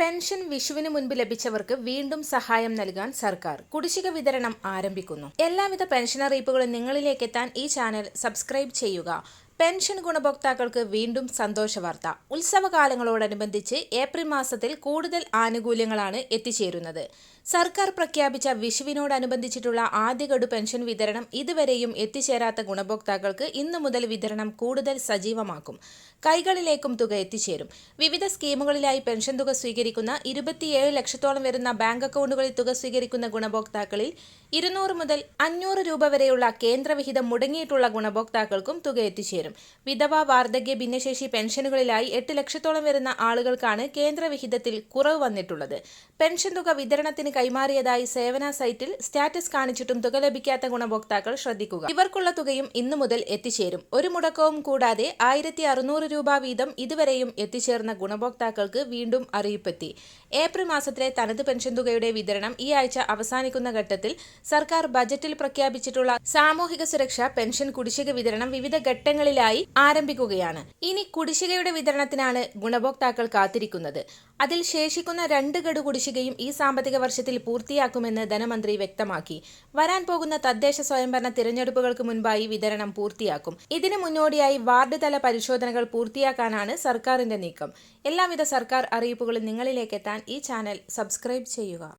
Pension വിഷുവിന് മുൻപ് ലഭിച്ചവർക്ക് വീണ്ടും സഹായം നൽകാൻ സർക്കാർ കുടിശ്ശിക വിതരണം ആരംഭിക്കുന്നു. എല്ലാവിധ പെൻഷൻ അറിയിപ്പുകളും നിങ്ങളിലേക്ക് എത്താൻ ഈ ചാനൽ സബ്സ്ക്രൈബ് ചെയ്യുക. പെൻഷൻ ഗുണഭോക്താക്കൾക്ക് വീണ്ടും സന്തോഷ വാർത്ത. ഉത്സവകാലങ്ങളോടനുബന്ധിച്ച് ഏപ്രിൽ മാസത്തിൽ കൂടുതൽ ആനുകൂല്യങ്ങളാണ് എത്തിച്ചേരുന്നത്. സർക്കാർ പ്രഖ്യാപിച്ച വിഷുവിനോടനുബന്ധിച്ചിട്ടുള്ള ആദ്യ ഗഡു പെൻഷൻ വിതരണം ഇതുവരെയും എത്തിച്ചേരാത്ത ഗുണഭോക്താക്കൾക്ക് ഇന്നു മുതൽ വിതരണം കൂടുതൽ സജീവമാക്കും. കൈകളിലേക്കും തുക എത്തിച്ചേരും. വിവിധ സ്കീമുകളിലായി പെൻഷൻ തുക സ്വീകരിക്കുന്ന ഇരുപത്തിയേഴ് ലക്ഷത്തോളം വരുന്ന ബാങ്ക് അക്കൗണ്ടുകളിൽ തുക സ്വീകരിക്കുന്ന ഗുണഭോക്താക്കളിൽ ഇരുന്നൂറ് മുതൽ അഞ്ഞൂറ് രൂപ വരെയുള്ള കേന്ദ്രവിഹിതം മുടങ്ങിയിട്ടുള്ള ഗുണഭോക്താക്കൾക്കും തുക എത്തിച്ചേരും. വിധവ വാർദ്ധക്യ ഭിന്നശേഷി പെൻഷനുകളിലായി എട്ട് ലക്ഷത്തോളം വരുന്ന ആളുകൾക്കാണ് കേന്ദ്രവിഹിതത്തിൽ കുറവ് വന്നിട്ടുള്ളത്. പെൻഷൻ തുക വിതരണത്തിന് കൈമാറിയതായി സേവന സൈറ്റിൽ സ്റ്റാറ്റസ് കാണിച്ചിട്ടും തുക ലഭിക്കാത്ത ഗുണഭോക്താക്കൾ ശ്രദ്ധിക്കുക. ഇവർക്കുള്ള തുകയും ഇന്നു മുതൽ എത്തിച്ചേരും. ഒരു മുടക്കവും കൂടാതെ ആയിരത്തി അറുന്നൂറ് രൂപ വീതം ഇതുവരെയും എത്തിച്ചേർന്ന ഗുണഭോക്താക്കൾക്ക് വീണ്ടും അറിയിപ്പെത്തി. ഏപ്രിൽ മാസത്തിലെ തനത് പെൻഷൻ തുകയുടെ വിതരണം ഈ ആഴ്ച അവസാനിക്കുന്ന ഘട്ടത്തിൽ സർക്കാർ ബജറ്റിൽ പ്രഖ്യാപിച്ചിട്ടുള്ള സാമൂഹിക സുരക്ഷ പെൻഷൻ കുടിശ്ശിക വിതരണം വിവിധ ഘട്ടങ്ങളിലായി ആരംഭിക്കുകയാണ്. ഇനി കുടിശ്ശികയുടെ വിതരണത്തിനാണ് ഗുണഭോക്താക്കൾ കാത്തിരിക്കുന്നത്. അതിൽ ശേഷിക്കുന്ന രണ്ട് ഗഡു കുടിശ്ശികയും ഈ സാമ്പത്തിക വർഷത്തിൽ പൂർത്തിയാക്കുമെന്ന് ധനമന്ത്രി വ്യക്തമാക്കി. വരാൻ പോകുന്ന തദ്ദേശ സ്വയംഭരണ തിരഞ്ഞെടുപ്പുകൾക്ക് മുൻപായി വിതരണം പൂർത്തിയാക്കും. ഇതിനു മുന്നോടിയായി വാർഡ് തല പരിശോധനകൾ പൂർത്തിയാക്കാനാണ് സർക്കാരിന്റെ നീക്കം. എല്ലാവിധ സർക്കാർ അറിയിപ്പുകളും നിങ്ങളിലേക്ക് എത്താൻ ഈ ചാനൽ സബ്സ്ക്രൈബ് ചെയ്യുക.